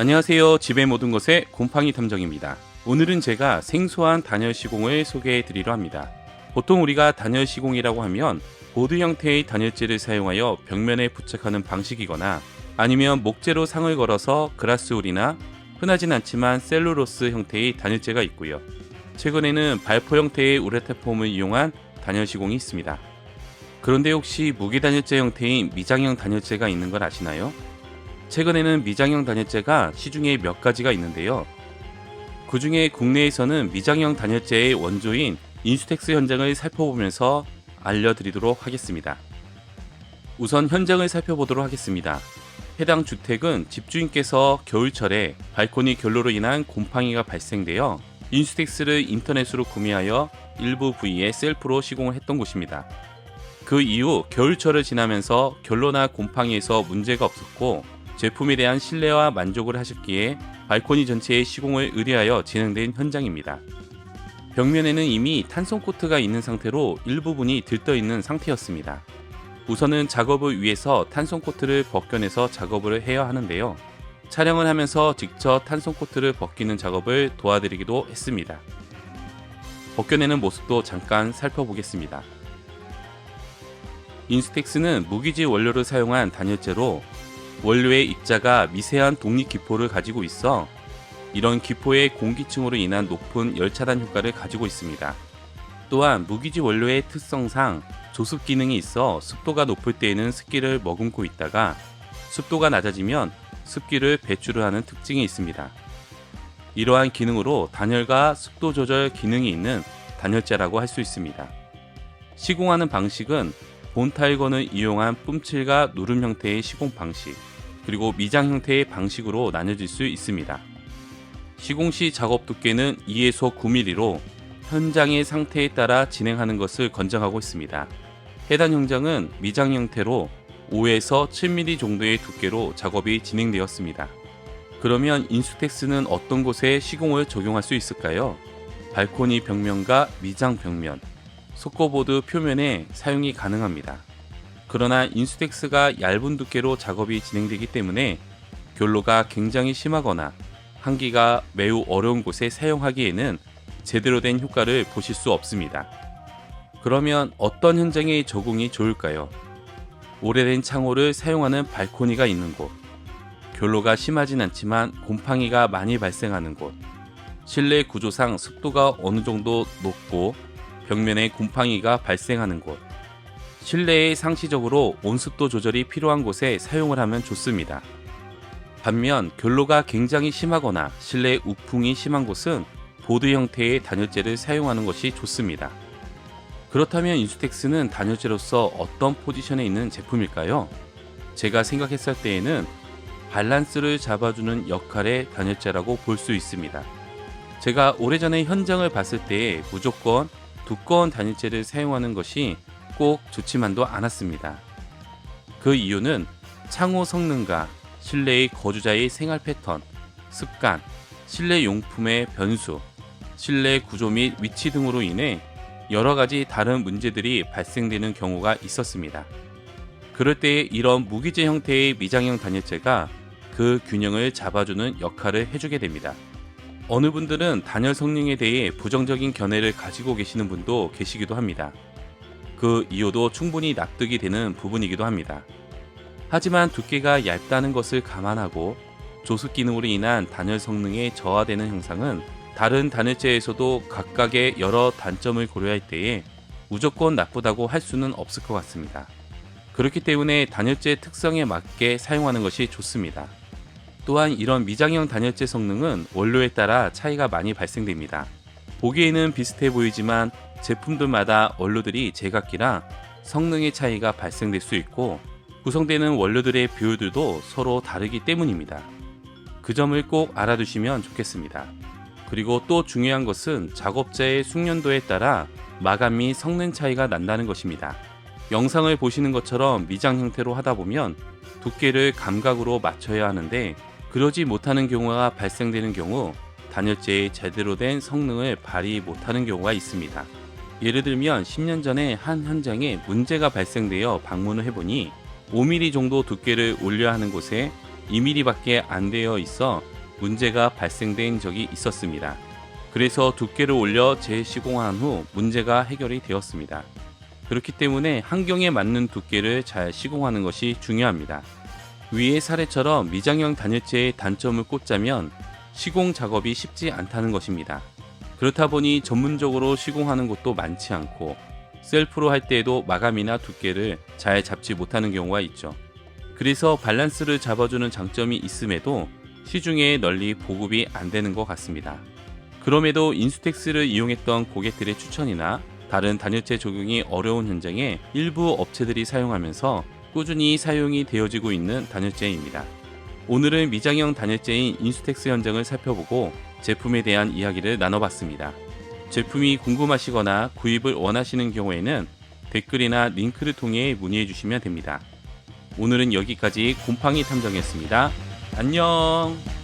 안녕하세요. 집의 모든 것의 곰팡이 탐정입니다. 오늘은 제가 생소한 단열 시공을 소개해 드리려 합니다. 보통 우리가 단열 시공이라고 하면 보드 형태의 단열재를 사용하여 벽면에 부착하는 방식이거나 아니면 목재로 상을 걸어서 그라스울이나 흔하진 않지만 셀루로스 형태의 단열재가 있고요. 최근에는 발포 형태의 우레타폼을 이용한 단열 시공이 있습니다. 그런데 혹시 무게 단열재 형태인 미장형 단열재가 있는 걸 아시나요? 최근에는 미장형 단열재가 시중에 몇 가지가 있는데요. 그 중에 국내에서는 미장형 단열재의 원조인 인수텍스 현장을 살펴보면서 알려드리도록 하겠습니다. 우선 현장을 살펴보도록 하겠습니다. 해당 주택은 집주인께서 겨울철에 발코니 결로로 인한 곰팡이가 발생되어 인수텍스를 인터넷으로 구매하여 일부 부위에 셀프로 시공을 했던 곳입니다. 그 이후 겨울철을 지나면서 결로나 곰팡이에서 문제가 없었고 제품에 대한 신뢰와 만족을 하셨기에 발코니 전체의 시공을 의뢰하여 진행된 현장입니다. 벽면에는 이미 탄성 코트가 있는 상태로 일부분이 들떠 있는 상태였습니다. 우선은 작업을 위해서 탄성 코트를 벗겨내서 작업을 해야 하는데요. 촬영을 하면서 직접 탄성 코트를 벗기는 작업을 도와드리기도 했습니다. 벗겨내는 모습도 잠깐 살펴보겠습니다. 인스텍스는 무기질 원료를 사용한 단열재로 원료의 입자가 미세한 독립 기포를 가지고 있어 이런 기포의 공기층으로 인한 높은 열 차단 효과를 가지고 있습니다. 또한 무기질 원료의 특성상 조습 기능이 있어 습도가 높을 때에는 습기를 머금고 있다가 습도가 낮아지면 습기를 배출을 하는 특징이 있습니다. 이러한 기능으로 단열과 습도 조절 기능이 있는 단열재라고 할 수 있습니다. 시공하는 방식은 본타일건을 이용한 뿜칠과 누름 형태의 시공 방식, 그리고 미장 형태의 방식으로 나뉘어질 수 있습니다. 시공 시 작업 두께는 2에서 9mm로 현장의 상태에 따라 진행하는 것을 권장하고 있습니다. 해당 현장은 미장 형태로 5에서 7mm 정도의 두께로 작업이 진행되었습니다. 그러면 인수텍스는 어떤 곳에 시공을 적용할 수 있을까요? 발코니 벽면과 미장 벽면, 속거보드 표면에 사용이 가능합니다. 그러나 인수텍스가 얇은 두께로 작업이 진행되기 때문에 결로가 굉장히 심하거나 한기가 매우 어려운 곳에 사용하기에는 제대로 된 효과를 보실 수 없습니다. 그러면 어떤 현장에 적용이 좋을까요? 오래된 창호를 사용하는 발코니가 있는 곳, 결로가 심하진 않지만 곰팡이가 많이 발생하는 곳, 실내 구조상 습도가 어느 정도 높고 벽면에 곰팡이가 발생하는 곳, 실내에 상시적으로 온습도 조절이 필요한 곳에 사용을 하면 좋습니다. 반면 결로가 굉장히 심하거나 실내 우풍이 심한 곳은 보드 형태의 단열재를 사용하는 것이 좋습니다. 그렇다면 인수텍스는 단열재로서 어떤 포지션에 있는 제품일까요? 제가 생각했을 때에는 밸런스를 잡아주는 역할의 단열재라고 볼 수 있습니다. 제가 오래전에 현장을 봤을 때 무조건 두꺼운 단열재를 사용하는 것이 꼭 좋지만도 않았습니다. 그 이유는 창호 성능과 실내의 거주자의 생활 패턴, 습관, 실내 용품의 변수, 실내 구조 및 위치 등으로 인해 여러 가지 다른 문제들이 발생되는 경우가 있었습니다. 그럴 때 이런 무기재 형태의 미장형 단열재가 그 균형을 잡아주는 역할을 해주게 됩니다. 어느 분들은 단열 성능에 대해 부정적인 견해를 가지고 계시는 분도 계시기도 합니다. 그 이유도 충분히 납득이 되는 부분이기도 합니다. 하지만 두께가 얇다는 것을 감안하고 조습 기능으로 인한 단열 성능의 저하되는 현상은 다른 단열재에서도 각각의 여러 단점을 고려할 때에 무조건 나쁘다고 할 수는 없을 것 같습니다. 그렇기 때문에 단열재 특성에 맞게 사용하는 것이 좋습니다. 또한 이런 미장형 단열재 성능은 원료에 따라 차이가 많이 발생됩니다. 보기에는 비슷해 보이지만 제품들마다 원료들이 제각기라 성능의 차이가 발생될 수 있고 구성되는 원료들의 비율들도 서로 다르기 때문입니다. 그 점을 꼭 알아두시면 좋겠습니다. 그리고 또 중요한 것은 작업자의 숙련도에 따라 마감 및 성능 차이가 난다는 것입니다. 영상을 보시는 것처럼 미장 형태로 하다 보면 두께를 감각으로 맞춰야 하는데 그러지 못하는 경우가 발생되는 경우 단열재의 제대로 된 성능을 발휘 못하는 경우가 있습니다. 예를 들면 10년 전에 한 현장에 문제가 발생되어 방문을 해보니 5mm 정도 두께를 올려야 하는 곳에 2mm밖에 안 되어 있어 문제가 발생된 적이 있었습니다. 그래서 두께를 올려 재시공한 후 문제가 해결이 되었습니다. 그렇기 때문에 환경에 맞는 두께를 잘 시공하는 것이 중요합니다. 위의 사례처럼 미장형 단열재의 단점을 꼽자면 시공 작업이 쉽지 않다는 것입니다. 그렇다 보니 전문적으로 시공하는 곳도 많지 않고 셀프로 할 때에도 마감이나 두께를 잘 잡지 못하는 경우가 있죠. 그래서 밸런스를 잡아주는 장점이 있음에도 시중에 널리 보급이 안 되는 것 같습니다. 그럼에도 인수텍스를 이용했던 고객들의 추천이나 다른 단열재 적용이 어려운 현장에 일부 업체들이 사용하면서 꾸준히 사용이 되어지고 있는 단열재입니다. 오늘은 미장형 단열재인 인수텍스 현장을 살펴보고 제품에 대한 이야기를 나눠봤습니다. 제품이 궁금하시거나 구입을 원하시는 경우에는 댓글이나 링크를 통해 문의해 주시면 됩니다. 오늘은 여기까지 곰팡이 탐정이었습니다. 안녕!